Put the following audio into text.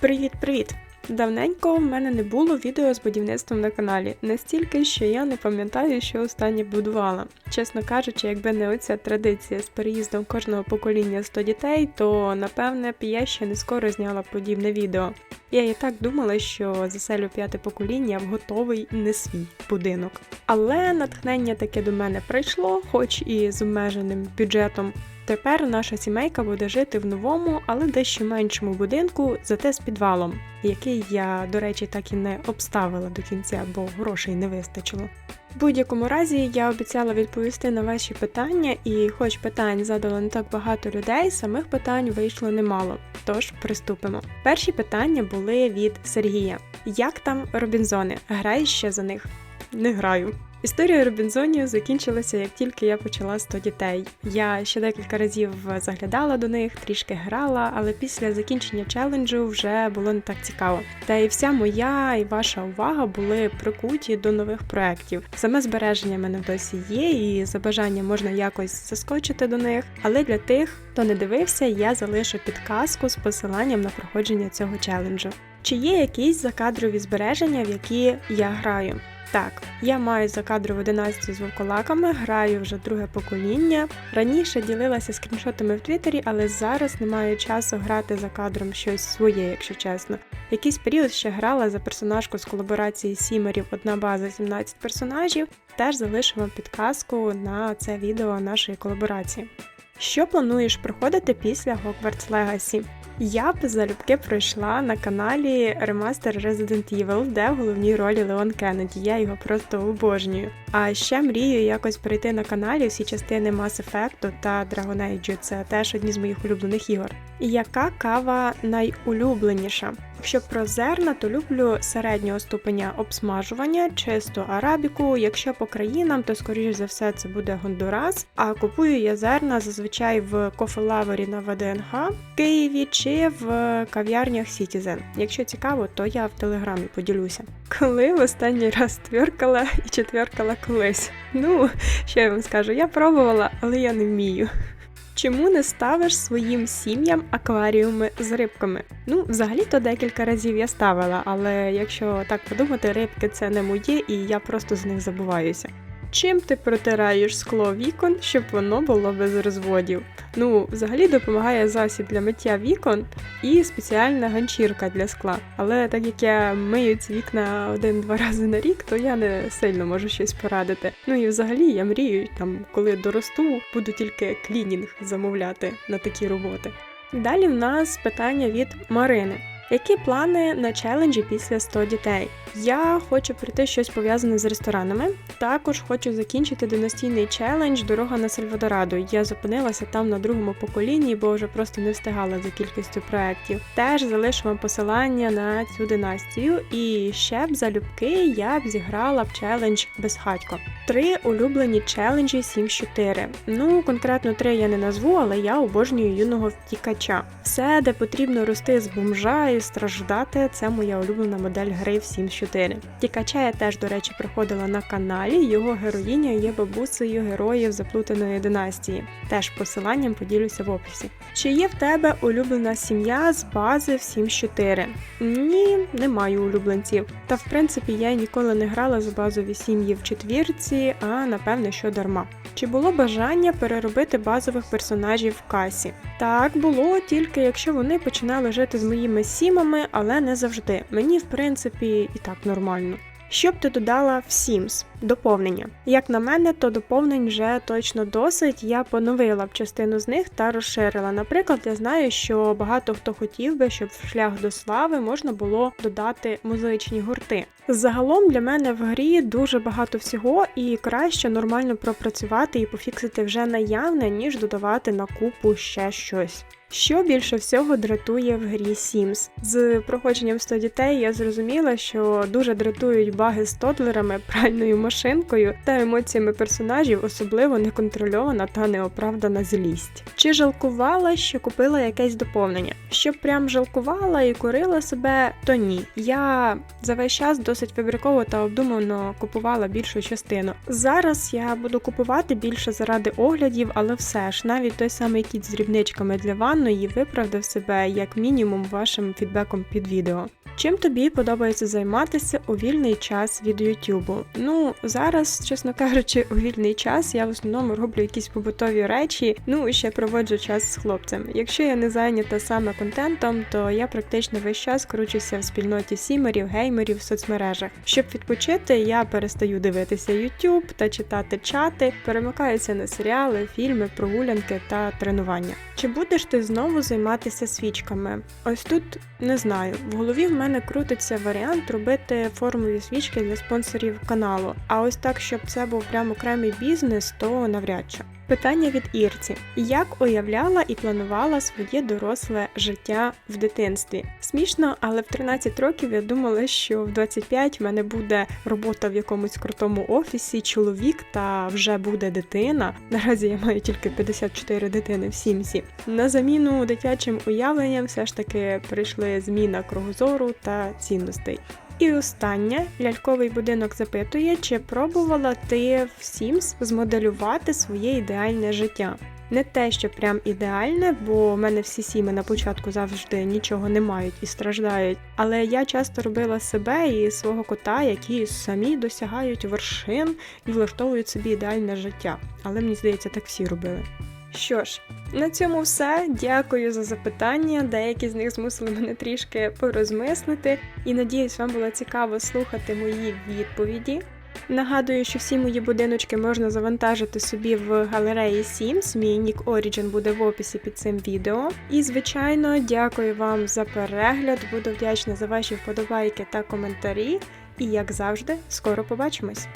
Привіт-привіт! Давненько в мене не було відео з будівництвом на каналі, настільки, що я не пам'ятаю, що останнє будувала. Чесно кажучи, якби не оця традиція з переїздом кожного покоління 100 дітей, то напевне б я ще не скоро зняла подібне відео. Я і так думала, що заселю п'яте покоління в готовий не свій будинок. Але натхнення таке до мене прийшло, хоч і з обмеженим бюджетом. Тепер наша сімейка буде жити в новому, але дещо меншому будинку, зате з підвалом, який я, до речі, так і не обставила до кінця, бо грошей не вистачило. В будь-якому разі я обіцяла відповісти на ваші питання, і хоч питань задало не так багато людей, самих питань вийшло немало. Тож приступимо. Перші питання були від Сергія: Як там Робінзони? Граєш ще за них? Не граю. Історія Робінзонів закінчилася, як тільки я почала 100 дітей. Я ще декілька разів заглядала до них, трішки грала, але після закінчення челенджу вже було не так цікаво. Та і вся моя і ваша увага були прикуті до нових проєктів. Саме збереження мене досі є, і за бажанням можна якось заскочити до них. Але для тих, хто не дивився, я залишу підказку з посиланням на проходження цього челенджу. Чи є якісь закадрові збереження, в які я граю? Так, я маю закадрову династію з вовколаками, граю вже друге покоління. Раніше ділилася скріншотами в Твіттері, але зараз не маю часу грати за кадром щось своє, якщо чесно. Якийсь період ще грала за персонажку з колаборації Сімерів одна база 17 персонажів. Теж залишу вам підказку на це відео нашої колаборації. Що плануєш проходити після Hogwarts Legacy? Я б залюбки пройшла на каналі ремастер Resident Evil, де в головній ролі Леон Кеннеді. Я його просто обожнюю. А ще мрію якось пройти на каналі всі частини Mass Effect та Dragon Age. Це теж одні з моїх улюблених ігор. Яка кава найулюбленіша? Якщо про зерна, то люблю середнього ступеня обсмажування, чисту арабіку. Якщо по країнам, то скоріш за все це буде Гондурас. А купую я зерна зазвичай в кофелавері на ВДНГ в Києві чи в кав'ярнях Citizen. Якщо цікаво, то я в телеграмі поділюся. Коли в останній раз тверкала і чи тверкала колись. Ну, що я вам скажу, я пробувала, але я не вмію. Чому не ставиш своїм сім'ям акваріуми з рибками? Ну, взагалі-то декілька разів я ставила, але якщо так подумати, рибки це не моє, і я просто з них забуваюся. Чим ти протираєш скло вікон, щоб воно було без розводів? Ну, взагалі допомагає засіб для миття вікон і спеціальна ганчірка для скла. Але так як я мию ці вікна один-два рази на рік, то я не сильно можу щось порадити. Ну і взагалі я мрію, там, коли доросту, буду тільки клінінг замовляти на такі роботи. Далі в нас питання від Марини. Які плани на челенджі після 100 дітей? Я хочу пройти щось пов'язане з ресторанами. Також хочу закінчити династійний челендж Дорога на Сальвадорадо. Я зупинилася там на другому поколінні, бо вже просто не встигала за кількістю проєктів. Теж залишу вам посилання на цю династію. І ще б залюбки я б зіграла б челендж безхатько. Три улюблені челенджі 7-4. Ну, конкретно три я не назву, але я обожнюю юного втікача. Все, де потрібно рости з бомжа і страждати, це моя улюблена модель гри в 7-4. Втікача я теж, до речі, проходила на каналі. Його героїня є бабусею героїв заплутаної династії. Теж посиланням поділюся в описі. Чи є в тебе улюблена сім'я з бази в 7-4? Ні, не маю улюбленців. Та в принципі я ніколи не грала за базові сім'ї в четвірці, а напевне, що дарма. Чи було бажання переробити базових персонажів в касі? Так, було, тільки якщо вони починали жити з моїми сімами, але не завжди. Мені, в принципі, і так нормально. Що б ти додала в Sims? Доповнення. Як на мене, то доповнень вже точно досить. Я поновила б частину з них та розширила. Наприклад, я знаю, що багато хто хотів би, щоб в шлях до слави можна було додати музичні гурти. Загалом для мене в грі дуже багато всього, і краще нормально пропрацювати і пофіксити вже наявне, ніж додавати на купу ще щось. Що більше всього дратує в грі Sims? З проходженням 100 дітей я зрозуміла, що дуже дратують баги з тодлерами, пральною машинкою та емоціями персонажів, особливо неконтрольована та неоправдана злість. Чи жалкувала, що купила якесь доповнення? Щоб прям жалкувала і курила себе, то ні. Я за весь час досить фабриково та обдумано купувала більшу частину. Зараз я буду купувати більше заради оглядів, але все ж навіть той самий кіт з дрібничками для ван і виправдав себе як мінімум вашим фідбеком під відео. Чим тобі подобається займатися у вільний час від Ютубу? Ну зараз, чесно кажучи, у вільний час я в основному роблю якісь побутові речі, ну і ще проводжу час з хлопцем. Якщо я не зайнята саме контентом, то я практично весь час кручуся в спільноті сімерів, геймерів в соцмережах. Щоб відпочити, я перестаю дивитися YouTube та читати чати, перемикаюся на серіали, фільми, прогулянки та тренування. Чи будеш ти знову займатися свічками? Ось тут не знаю. В голові в мене крутиться варіант робити формові свічки для спонсорів каналу. А ось так, щоб це був прям окремий бізнес, то навряд чи. Питання від Ірці: як уявляла і планувала своє доросле життя в дитинстві? Смішно, але в 13 років я думала, що в 25 в мене буде робота в якомусь крутому офісі, чоловік та вже буде дитина. Наразі я маю тільки 54 дитини в сім'ї. На заміну дитячим уявленням все ж таки прийшли зміна кругозору та цінностей. І останнє ляльковий будинок запитує, чи пробувала ти в Sims змоделювати своє ідеальне життя. Не те, що прям ідеальне, бо в мене всі сіми на початку завжди нічого не мають і страждають. Але я часто робила себе і свого кота, які самі досягають вершин і влаштовують собі ідеальне життя. Але мені здається, так всі робили. Що ж, на цьому все. Дякую за запитання. Деякі з них змусили мене трішки порозмислити, і надіюсь, вам було цікаво слухати мої відповіді. Нагадую, що всі мої будиночки можна завантажити собі в галереї Sims. Мій нік Origin буде в описі під цим відео. І, звичайно, дякую вам за перегляд. Буду вдячна за ваші вподобайки та коментарі. І, як завжди, скоро побачимось!